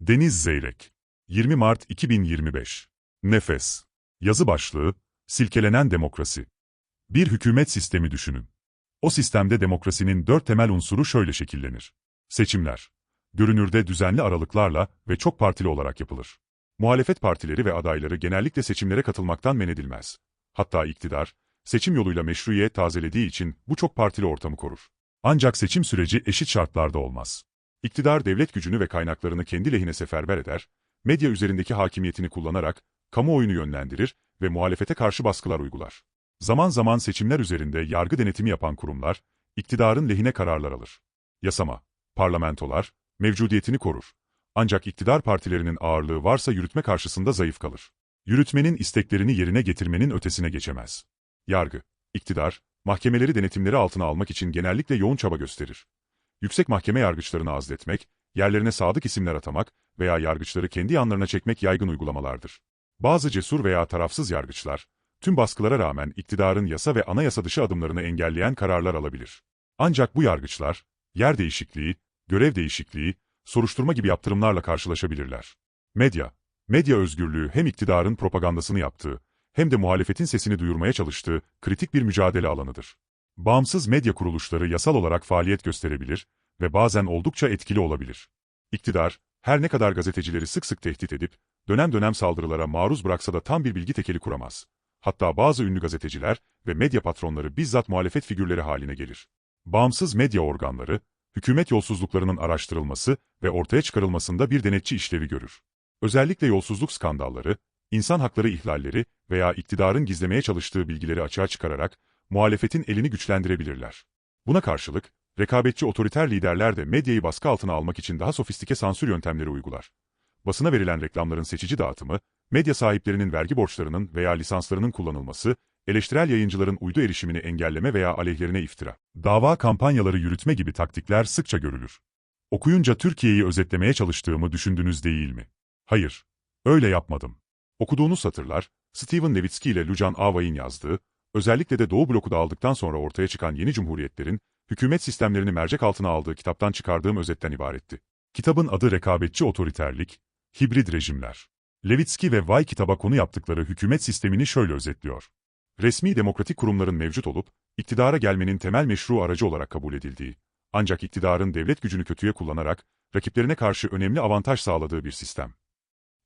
Deniz Zeyrek 20 Mart 2025 Nefes Yazı başlığı Silkelenen Demokrasi Bir hükümet sistemi düşünün. O sistemde demokrasinin dört temel unsuru şöyle şekillenir. Seçimler. Görünürde düzenli aralıklarla ve çok partili olarak yapılır. Muhalefet partileri ve adayları genellikle seçimlere katılmaktan men edilmez. Hatta iktidar, seçim yoluyla meşruiyet tazelediği için bu çok partili ortamı korur. Ancak seçim süreci eşit şartlarda olmaz. İktidar devlet gücünü ve kaynaklarını kendi lehine seferber eder, medya üzerindeki hakimiyetini kullanarak kamuoyunu yönlendirir ve muhalefete karşı baskılar uygular. Zaman zaman seçimler üzerinde yargı denetimi yapan kurumlar, iktidarın lehine kararlar alır. Yasama, parlamentolar, mevcudiyetini korur. Ancak iktidar partilerinin ağırlığı varsa yürütme karşısında zayıf kalır. Yürütmenin isteklerini yerine getirmenin ötesine geçemez. Yargı, iktidar, mahkemeleri denetimleri altına almak için genellikle yoğun çaba gösterir. Yüksek mahkeme yargıçlarını azletmek, yerlerine sadık isimler atamak veya yargıçları kendi yanlarına çekmek yaygın uygulamalardır. Bazı cesur veya tarafsız yargıçlar, tüm baskılara rağmen iktidarın yasa ve anayasa dışı adımlarını engelleyen kararlar alabilir. Ancak bu yargıçlar, yer değişikliği, görev değişikliği, soruşturma gibi yaptırımlarla karşılaşabilirler. Medya, medya özgürlüğü hem iktidarın propagandasını yaptığı, hem de muhalefetin sesini duyurmaya çalıştığı kritik bir mücadele alanıdır. Bağımsız medya kuruluşları yasal olarak faaliyet gösterebilir ve bazen oldukça etkili olabilir. İktidar, her ne kadar gazetecileri sık sık tehdit edip, dönem dönem saldırılara maruz bıraksa da tam bir bilgi tekeli kuramaz. Hatta bazı ünlü gazeteciler ve medya patronları bizzat muhalefet figürleri haline gelir. Bağımsız medya organları, hükümet yolsuzluklarının araştırılması ve ortaya çıkarılmasında bir denetçi işlevi görür. Özellikle yolsuzluk skandalları, insan hakları ihlalleri veya iktidarın gizlemeye çalıştığı bilgileri açığa çıkararak muhalefetin elini güçlendirebilirler. Buna karşılık, rekabetçi otoriter liderler de medyayı baskı altına almak için daha sofistike sansür yöntemleri uygular. Basına verilen reklamların seçici dağıtımı, medya sahiplerinin vergi borçlarının veya lisanslarının kullanılması, eleştirel yayıncıların uydu erişimini engelleme veya aleyhlerine iftira, dava kampanyaları yürütme gibi taktikler sıkça görülür. Okuyunca Türkiye'yi özetlemeye çalıştığımı düşündünüz değil mi? Hayır, öyle yapmadım. Okuduğunuz satırlar, Steven Levitsky ile Lujan Avay'ın yazdığı, özellikle de Doğu bloku dağıldıktan sonra ortaya çıkan yeni cumhuriyetlerin, hükümet sistemlerini mercek altına aldığı kitaptan çıkardığım özetten ibaretti. Kitabın adı Rekabetçi Otoriterlik, Hibrid Rejimler. Levitsky ve Vay kitaba konu yaptıkları hükümet sistemini şöyle özetliyor. Resmi demokratik kurumların mevcut olup, iktidara gelmenin temel meşru aracı olarak kabul edildiği, ancak iktidarın devlet gücünü kötüye kullanarak, rakiplerine karşı önemli avantaj sağladığı bir sistem.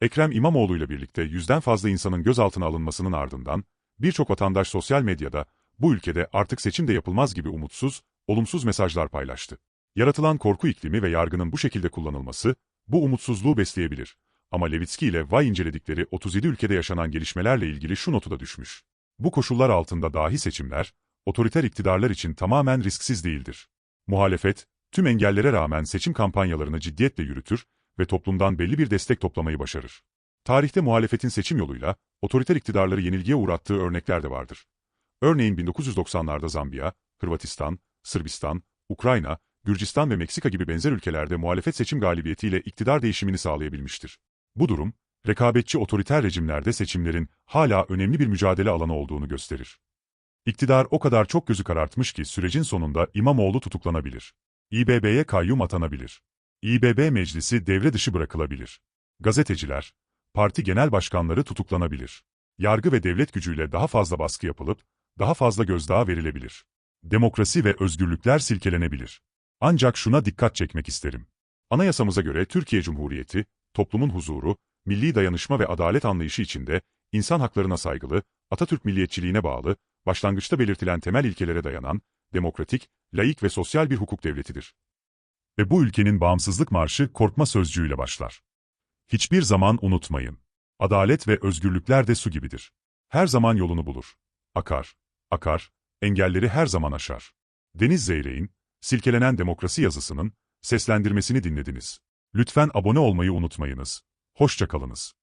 Ekrem İmamoğlu ile birlikte yüzden fazla insanın gözaltına alınmasının ardından, birçok vatandaş sosyal medyada, bu ülkede artık seçim de yapılmaz gibi umutsuz, olumsuz mesajlar paylaştı. Yaratılan korku iklimi ve yargının bu şekilde kullanılması, bu umutsuzluğu besleyebilir. Ama Levitsky ile Vay inceledikleri 37 ülkede yaşanan gelişmelerle ilgili şu notu da düşmüş. Bu koşullar altında dahi seçimler, otoriter iktidarlar için tamamen risksiz değildir. Muhalefet, tüm engellere rağmen seçim kampanyalarını ciddiyetle yürütür ve toplumdan belli bir destek toplamayı başarır. Tarihte muhalefetin seçim yoluyla, otoriter iktidarları yenilgiye uğrattığı örnekler de vardır. Örneğin 1990'larda Zambiya, Hırvatistan, Sırbistan, Ukrayna, Gürcistan ve Meksika gibi benzer ülkelerde muhalefet seçim galibiyetiyle iktidar değişimini sağlayabilmiştir. Bu durum, rekabetçi otoriter rejimlerde seçimlerin hala önemli bir mücadele alanı olduğunu gösterir. İktidar o kadar çok gözü karartmış ki sürecin sonunda İmamoğlu tutuklanabilir. İBB'ye kayyum atanabilir. İBB meclisi devre dışı bırakılabilir. Gazeteciler, parti genel başkanları tutuklanabilir. Yargı ve devlet gücüyle daha fazla baskı yapılıp, daha fazla gözdağı verilebilir. Demokrasi ve özgürlükler silkelenebilir. Ancak şuna dikkat çekmek isterim. Anayasamıza göre Türkiye Cumhuriyeti, toplumun huzuru, milli dayanışma ve adalet anlayışı içinde, insan haklarına saygılı, Atatürk milliyetçiliğine bağlı, başlangıçta belirtilen temel ilkelere dayanan, demokratik, laik ve sosyal bir hukuk devletidir. Ve bu ülkenin bağımsızlık marşı korkma sözcüğüyle başlar. Hiçbir zaman unutmayın. Adalet ve özgürlükler de su gibidir. Her zaman yolunu bulur. Akar, akar, engelleri her zaman aşar. Deniz Zeyrek'in, Silkelenen Demokrasi yazısının seslendirmesini dinlediniz. Lütfen abone olmayı unutmayınız. Hoşçakalınız.